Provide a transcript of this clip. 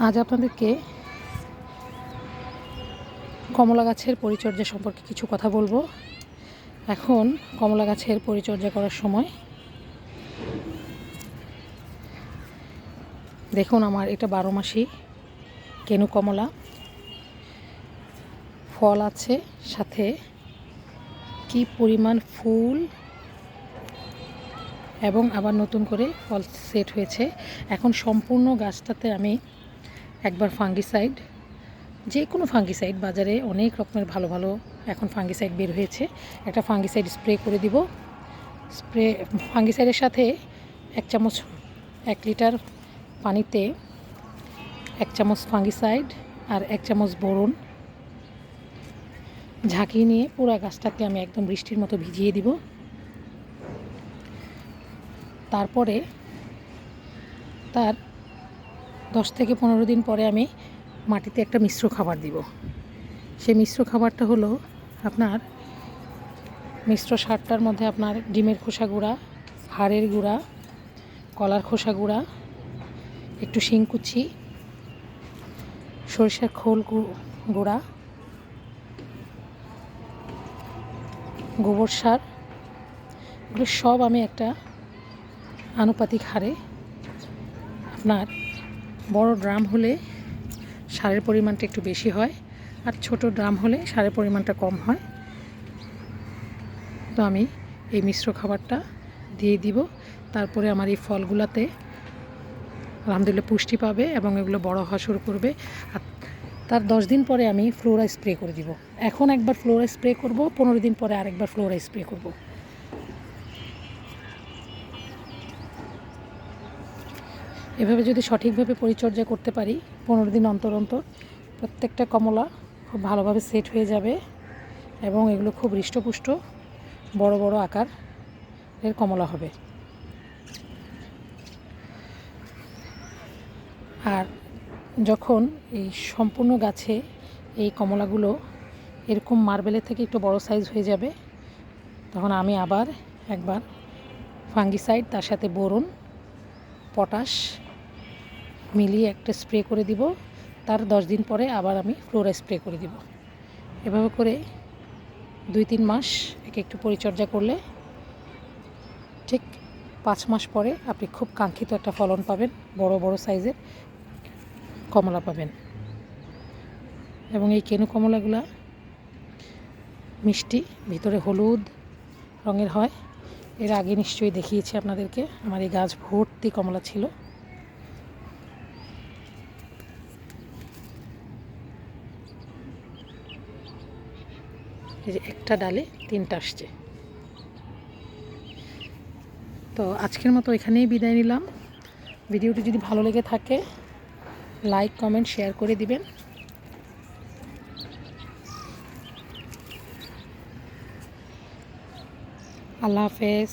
আজ আপনাদেরকে কমলা গাছের পরিচর্যা সম্পর্কে কিছু কথা বলব। এখন কমলা গাছের পরিচর্যা করার সময়। দেখুন আমার এটা বারো মাসি কেনু কমলা। ফল আছে, সাথে কি পরিমাণ ফুল এবং আবার নতুন করে ফল সেট হয়েছে। এখন সম্পূর্ণ গাছটাতে আমি একবার ফাঙ্গিসাইড যে কোনো ফাঙ্গিসাইড বাজারে অনেক রকমের ভালো ভালো এখন ফাঙ্গিসাইড বের হয়েছে। একটা ফাঙ্গিসাইড স্প্রে করে দিব। স্প্রে, ফাঙ্গিসাইডের সাথে এক চামচ, এক লিটার পানিতে এক চামচ ফাঙ্গিসাইড আর এক চামচ বোরন ঝাঁকিয়ে নিয়ে পুরো গাছটাকে আমি একদম বৃষ্টির মতো ভিজিয়ে দিব। তারপরে তার দশ থেকে পনেরো দিন পরে আমি মাটিতে একটা মিশ্র খাবার দিব। সেই মিশ্র খাবারটা হলো আপনার মিশ্র সারটার মধ্যে আপনার ডিমের খোসা গুঁড়া, হাড়ের গুঁড়া, কলার খোসা গুঁড়া, একটু শিংকুচি সরিষার খোল গুঁড়া, গোবর সার, এগুলো সব আমি একটা আনুপাতিক হারে আপনার বড় ড্রাম হলে সারের পরিমাণটা একটু বেশি হয় আর ছোট ড্রাম হলে সারের পরিমাণটা কম হয়। তো আমি এই মিশ্র খাবারটা দিয়ে দিব। তারপরে আমার এই ফলগুলাতে আলহামদুলিল্লাহ পুষ্টি পাবে এবং এগুলো বড় হওয়া শুরু করবে। আর তার দশ দিন পরে আমি ফ্লোরা স্প্রে করে দিব। এখন একবার ফ্লোরা স্প্রে করব, পনেরো দিন পরে আরেকবার ফ্লোরা স্প্রে করব। এভাবে যদি সঠিকভাবে পরিচর্যা করতে পারি, পনেরো দিন অন্তর অন্তর, প্রত্যেকটা কমলা খুব ভালোভাবে সেট হয়ে যাবে এবং এগুলো খুব হৃষ্টপুষ্ট, বড় বড় আকার এর কমলা হবে। আর যখন এই সম্পূর্ণ গাছে এই কমলাগুলো এরকম মার্বেলের থেকে একটু বড় সাইজ হয়ে যাবে, তখন আমি আবার একবার ফাঙ্গিসাইড তার সাথে বোরন পটাশ মিলিয়ে একটা স্প্রে করে দিব। তার দশ দিন পরে আবার আমি ফ্লোরা স্প্রে করে দিব। এভাবে করে দুই তিন মাস একে একটু পরিচর্যা করলে ঠিক পাঁচ মাস পরে আপনি খুব কাঙ্ক্ষিত একটা ফলন পাবেন, বড় বড় সাইজের কমলা পাবেন। এবং এই কেনু কমলাগুলা মিষ্টি, ভিতরে হলুদ রঙের হয়। এর আগে নিশ্চয়ই দেখিয়েছি আপনাদেরকে, আমার এই গাছ ভর্তি কমলা ছিল। এই যে একটা ডালে তিনটা আসছে। তো আজকের মতো এখানেই বিদায় নিলাম। ভিডিওটি যদি ভালো লেগে থাকে লাইক কমেন্ট শেয়ার করে দিবেন। আল্লাহ হাফেজ।